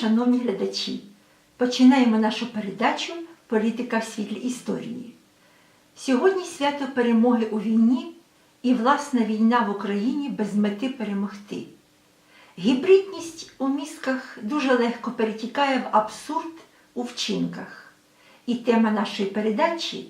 шановні глядачі! Починаємо нашу передачу Політика в світлі історії. Сьогодні свято перемоги у війні і власна війна в Україні без мети перемогти. Гібридність у мізках дуже легко перетікає в абсурд у вчинках. І тема нашої передачі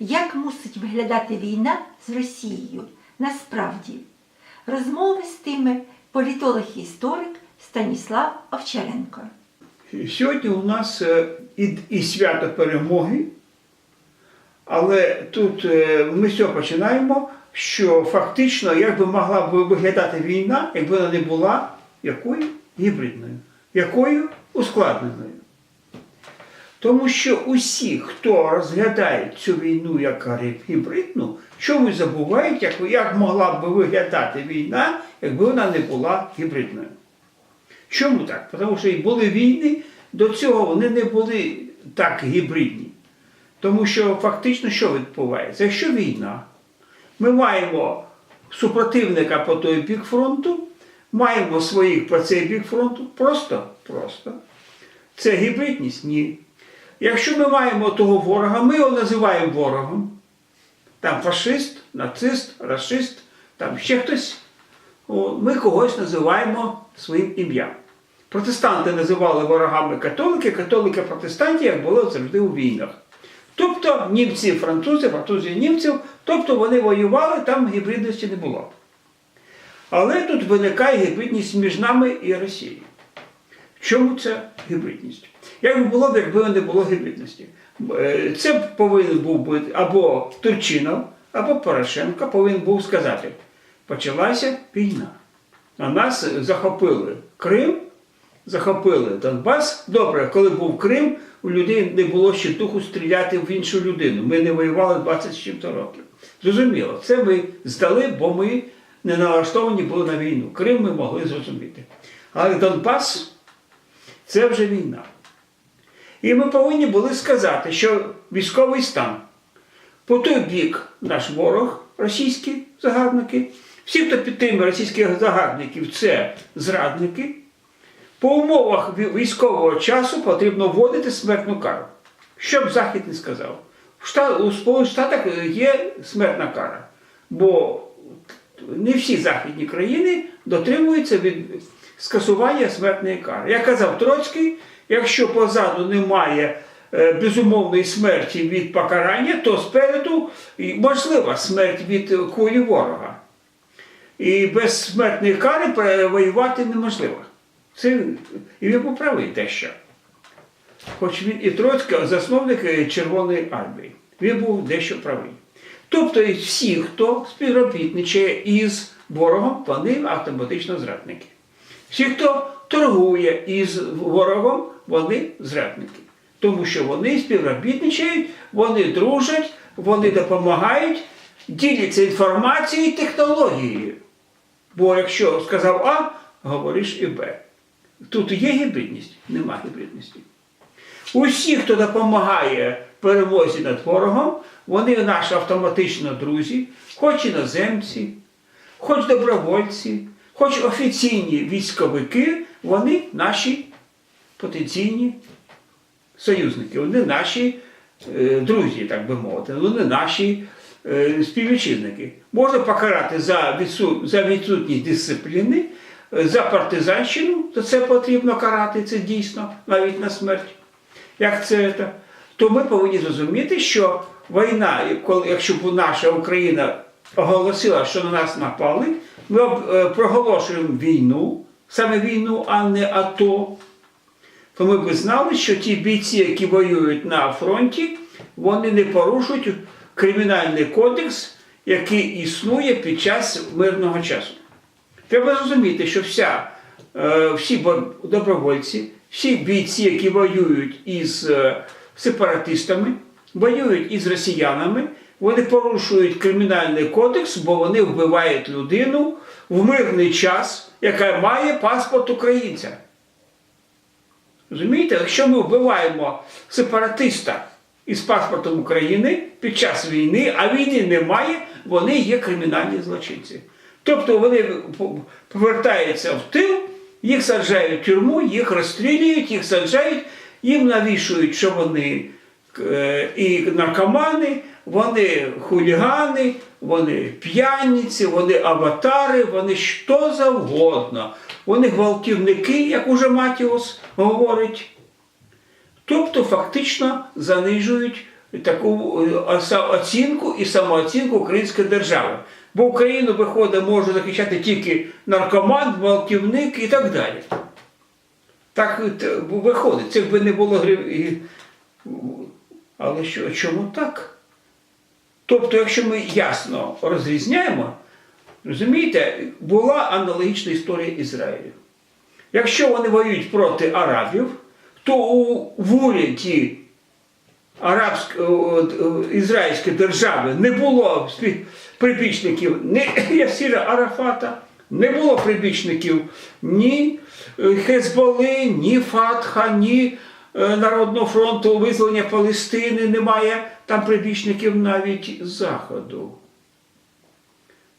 як мусить виглядати війна з Росією насправді. Розмови з тими політолог і історик Станіслав Овчаренко. Сьогодні у нас е, і, і свято перемоги, але тут е, ми з починаємо, що фактично як би могла б виглядати війна, якби вона не була якою гібридною, якою ускладненою. Тому що усі, хто розглядає цю війну як гібридну, чомусь забувають, як, як могла б виглядати війна, якби вона не була гібридною. Чому так? Тому що і були війни, до цього вони не були так гібридні. Тому що фактично що відбувається? Якщо війна, ми маємо супротивника по той бік фронту, маємо своїх по цей бік фронту, просто, просто. Це гібридність? Ні. Якщо ми маємо того ворога, ми його називаємо ворогом. Там фашист, нацист, расист, там ще хтось. Ми когось називаємо своїм ім'ям. Протестанти називали ворогами католики, католики протестантів, як було завжди у війнах. Тобто німці, французи, французи німців, тобто вони воювали, там гібридності не було. Але тут виникає гібридність між нами і Росією. Чому ця гібридність? Як було б, якби не було гібридності? Е, Це повинен був бути або Турчинов, або Порошенко повинен був сказати, почалася війна. А нас захопили Крим, захопили Донбас. Добре, коли був Крим, у людей не було ще духу стріляти в іншу людину. Ми не воювали 20 з чим-то років. Зрозуміло, це ми здали, бо ми не налаштовані були на війну. Крим ми могли зрозуміти. Але Донбас це вже війна. І ми повинні були сказати, що військовий стан по той бік наш ворог, російські загарбники, всі, хто підтримує російських загарбників, це зрадники. По умовах військового часу потрібно вводити смертну кару. Що б Захід не сказав. У Сполучених Штатах є смертна кара, бо не всі західні країни дотримуються від скасування смертної кари. Як казав Троцький, якщо позаду немає е, безумовної смерті від покарання, то спереду можлива смерть від е, кулі ворога. І без смертної кари воювати неможливо. Це і він був правий дещо. Хоч він і Троцький, засновник е, Червоної армії. Він був дещо правий. Тобто всі, хто співробітничає із ворогом, вони автоматично зрадники. Всі, хто торгує із ворогом, вони зрадники. Тому що вони співробітничають, вони дружать, вони допомагають, діляться інформацією і технологією. Бо якщо сказав А, говориш і Б. Тут є гібридність? Нема гібридності. Усі, хто допомагає перемозі над ворогом, вони наші автоматично друзі, хоч іноземці, хоч добровольці, хоч офіційні військовики, вони наші потенційні союзники, вони наші е, друзі, так би мовити, вони наші співвітчизники. Можна покарати за, відсу, за відсутність дисципліни, е, за партизанщину, то це потрібно карати, це дійсно, навіть на смерть. Як це? То ми повинні зрозуміти, що війна, якщо б наша Україна оголосила, що на нас напали, ми е, проголошуємо війну, саме війну, а не АТО, то ми б знали, що ті бійці, які воюють на фронті, вони не порушують кримінальний кодекс, який існує під час мирного часу. Треба зрозуміти, що вся, е, всі добровольці, всі бійці, які воюють із е, сепаратистами, воюють із росіянами, вони порушують кримінальний кодекс, бо вони вбивають людину в мирний час, яка має паспорт українця. Розумієте, якщо ми вбиваємо сепаратиста із паспортом України під час війни, а війни немає, вони є кримінальні злочинці. Тобто вони повертаються в тил Їх саджають в тюрму, їх розстрілюють, їх саджають, їм навішують, що вони е, і наркомани, вони хулігани, вони п'яниці, вони аватари, вони що завгодно. Вони гвалтівники, як уже Матіос говорить. Тобто фактично занижують таку е, оцінку і самооцінку української держави. Бо Україну виходить, може захищати тільки наркоман, гвалтівник і так далі. Так е, виходить, це якби не було грив. і- Але що, чому так? Тобто, якщо ми ясно розрізняємо, розумієте, була аналогічна історія Ізраїлю. Якщо вони воюють проти арабів, то в уряді арабської ізраїльської держави не було прибічників ні Ясіра Арафата, не було прибічників ні е, Хезболи, ні Фатха, ні е, Народного фронту визволення Палестини. Немає там прибічників навіть Заходу.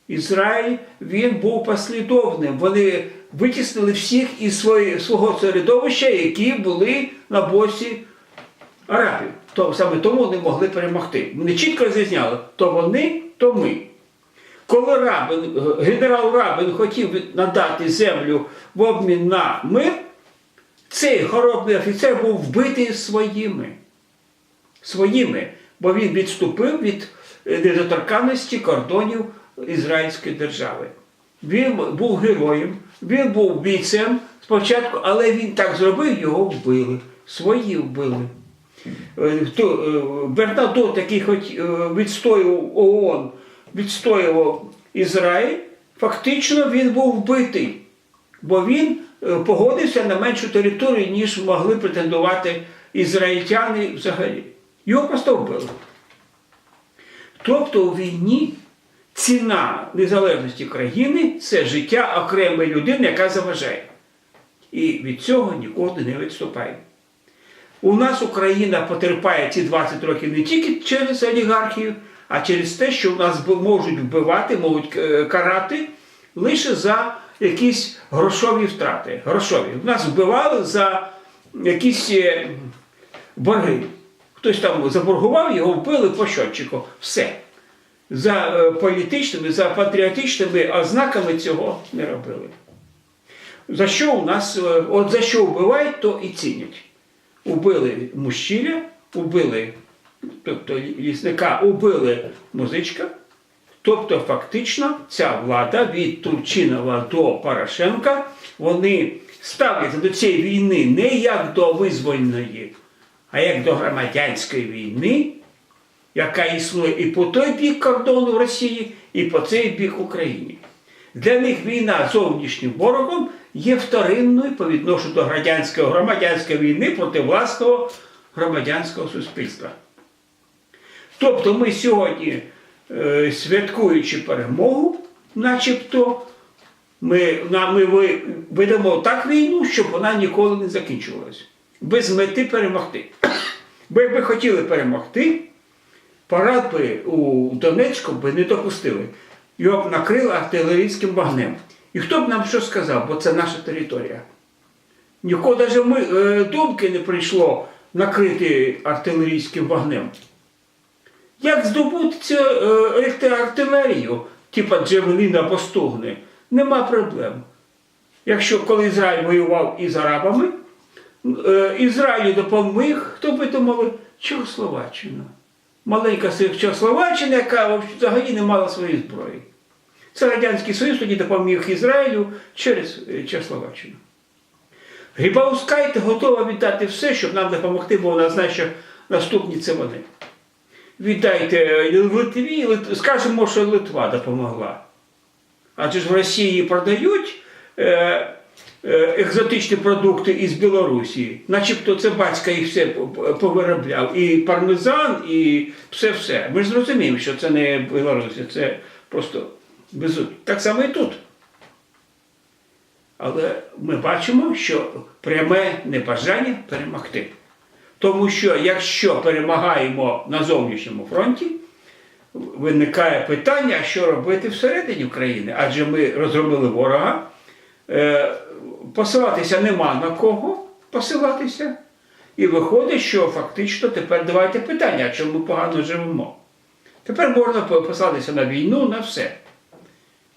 Ізраїль він був послідовним. Вони витіснили всіх із свого середовища, які були на боці арабів. То, саме тому не могли перемогти. Вони чітко розрізняли, то вони, то ми. Коли Рабин, генерал Рабин хотів надати землю в обмін на мир, цей хоробний офіцер був вбитий своїми. Своїми, бо він відступив від е, недоторканності кордонів Ізраїльської держави. Він був героєм, він був бійцем спочатку, але він так зробив, його вбили. Свої вбили. Е, е, Бернадот, який хоч е, відстоював ООН, відстоював Ізраїль, фактично він був вбитий, бо він погодився на меншу територію, ніж могли претендувати ізраїльтяни взагалі. Його просто вбили. Тобто у війні ціна незалежності країни це життя окремої людини, яка заважає. І від цього ніколи не відступає. У нас Україна потерпає ці 20 років не тільки через олігархію, а через те, що у нас можуть вбивати, можуть е, карати лише за якісь грошові втрати. Грошові. У нас вбивали за якісь е, борги. Хтось там заборгував, його вбили по щотчику. Все. За е, політичними, за патріотичними ознаками цього не робили. За що у нас, е, от за що вбивають, то і цінять. Убили мужчиня, убили, тобто лісника, убили музичка. Тобто, фактично, ця влада від Турчинова до Порошенка, вони ставляться до цієї війни не як до визвольної, а як до громадянської війни, яка існує і по той бік кордону Росії, і по цей бік України. Для них війна з зовнішнім ворогом є вторинною по відношенню до громадянської, громадянської війни проти власного громадянського суспільства. Тобто ми сьогодні, е, святкуючи перемогу, начебто, ми, ми ведемо так війну, щоб вона ніколи не закінчувалась. Без мети перемогти. Бо якби хотіли перемогти, парад би у Донецьку би не допустили. Його б накрили артилерійським вогнем. І хто б нам що сказав, бо це наша територія. Нікого навіть ми, е, думки не прийшло накрити артилерійським вогнем. Як здобути цю е, артилерію, типа Джевеліна або Стугни, нема проблем. Якщо коли Ізраїль воював із арабами, е, Ізраїлю допоміг, хто би думали, Чехословаччина. Маленька Чехословаччина, яка взагалі не мала своєї зброї. Це Радянський Союз тоді допоміг Ізраїлю через е, Чехословаччину. Грибаускайте готова віддати все, щоб нам допомогти, бо вона знає, що наступні це вони. Віддайте е, Литві, скажемо, що Литва допомогла. Адже ж в Росії продають е, екзотичні продукти із Білорусі, начебто це батька їх все повиробляв. І пармезан, і все-все. Ми ж зрозуміємо, що це не Білорусі, це просто безуд. Так само і тут. Але ми бачимо, що пряме небажання перемогти. Тому що якщо перемагаємо на зовнішньому фронті, виникає питання, що робити всередині України. Адже ми розробили ворога, е, посилатися нема на кого посилатися. І виходить, що фактично тепер давайте питання, чому ми погано живемо. Тепер можна посилатися на війну, на все.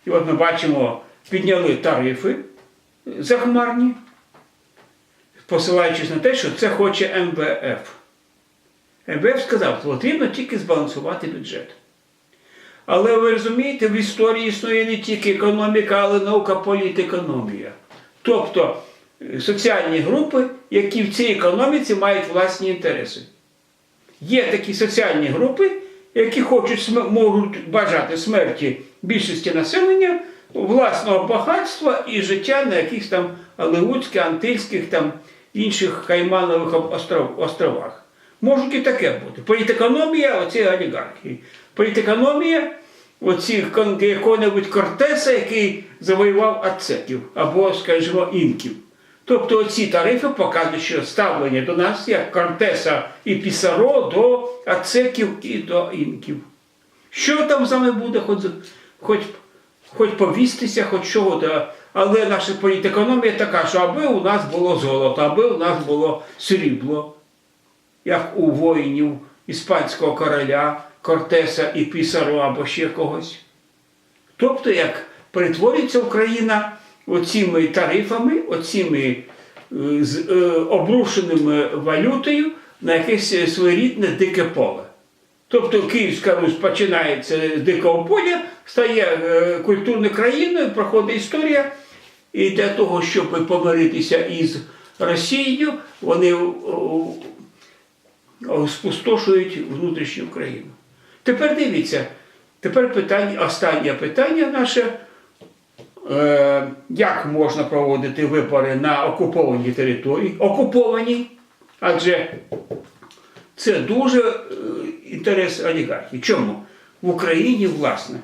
І от ми бачимо, підняли тарифи захмарні, посилаючись на те, що це хоче МВФ. МВФ сказав, потрібно тільки збалансувати бюджет. Але ви розумієте, в історії існує не тільки економіка, але наука політекономія. Тобто соціальні групи, які в цій економіці мають власні інтереси. Є такі соціальні групи, які хочуть можуть бажати смерті більшості населення, власного багатства і життя на якихось там Алеутських, Антильських там інших Кайманових остров- островах. Можуть і таке бути. Політекономія оці олігархії. Політекономія оці якого-небудь Кортеса, який завоював ацеків або, скажімо, інків. Тобто оці тарифи показують, що ставлення до нас як Кортеса і Пісаро до ацеків і до інків. Що там з нами буде, хоч, хоч, хоч повістися, хоч чого, да. але наша політекономія така, що аби у нас було золото, аби у нас було срібло, як у воїнів іспанського короля Кортеса і Пісаро або ще когось. Тобто, як перетворюється Україна оціми тарифами, оціми е, з е, обрушеними валютою на якесь е, своєрідне дике поле. Тобто Київська Русь починається з дикого поля, стає культурною країною, проходить історія. І для того, щоб помиритися із Росією, вони спустошують внутрішню Україну. Тепер дивіться, тепер питання, останнє питання наше. Е, як можна проводити вибори на окупованій території? Окупованій, адже це дуже е, інтерес олігархів. Чому? В Україні, власне,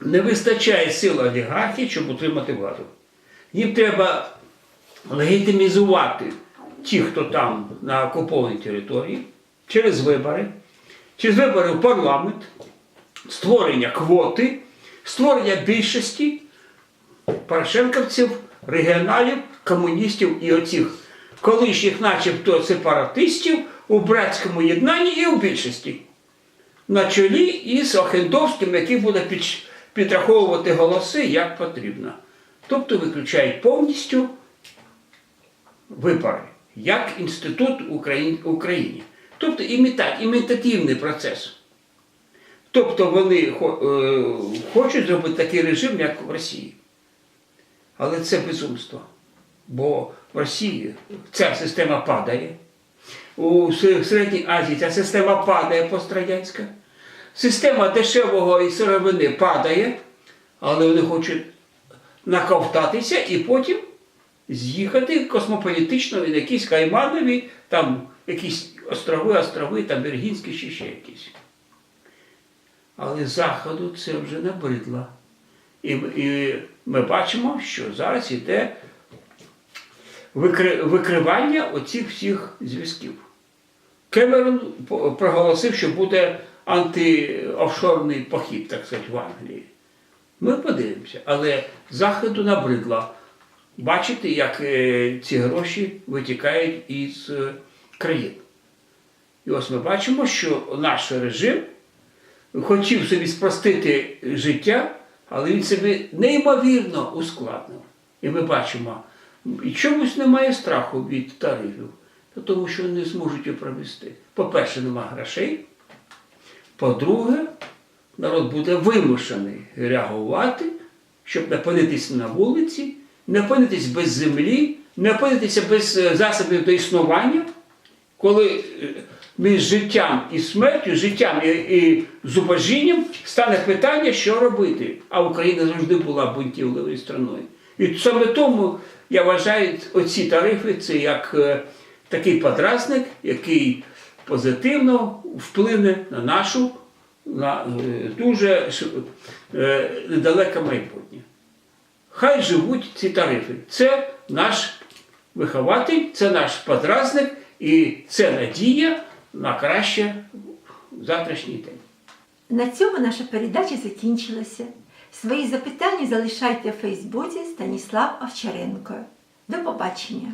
не вистачає сил олігархів, щоб утримати владу. Їм треба легітимізувати ті, хто там на окупованій території, через вибори, через вибори в парламент, створення квоти, створення більшості порошенковців, регіоналів, комуністів і оцих колишніх, начебто, сепаратистів у братському єднанні і у більшості. На чолі із Охендовським, який буде підраховувати голоси як потрібно. Тобто виключають повністю вибори як інститут Україн- Україні. Тобто іміта, імітативний процес. Тобто вони е, хочуть зробити такий режим, як в Росії. Але це безумство. Бо в Росії ця система падає. У Середній Азії ця система падає пострадянська. Система дешевого і сировини падає, але вони хочуть наковтатися і потім з'їхати космополітично в якісь Кайманові, там якісь острови, острови, там Бергінські чи ще якісь. Але Заходу це вже набридло. І, і ми бачимо, що зараз йде викри, викривання оцих всіх зв'язків. Кемерон проголосив, що буде антиофшорний похід, так сказати, в Англії. Ми подивимося, але Заходу набридло бачити, як е, ці гроші витікають із е, країн. І ось ми бачимо, що наш режим хотів собі спростити життя, але він собі неймовірно ускладнив. І ми бачимо, і чомусь немає страху від тарифів, тому що вони не зможуть його провести. По-перше, немає грошей. По-друге, народ буде вимушений реагувати, щоб не опинитися на вулиці, не опинитися без землі, не опинитися без е, засобів до існування, коли е, між життям і смертю, життям і, і зубожінням стане питання, що робити. А Україна завжди була бунтівливою страною. І саме тому я вважаю, оці тарифи це як е, такий подразник, який позитивно вплине на нашу на е, дуже е, недалеке майбутнє. Хай живуть ці тарифи. Це наш вихователь, це наш подразник і це надія на краще завтрашній день. На цьому наша передача закінчилася. Свої запитання залишайте в Фейсбуці Станіслав Овчаренко. До побачення!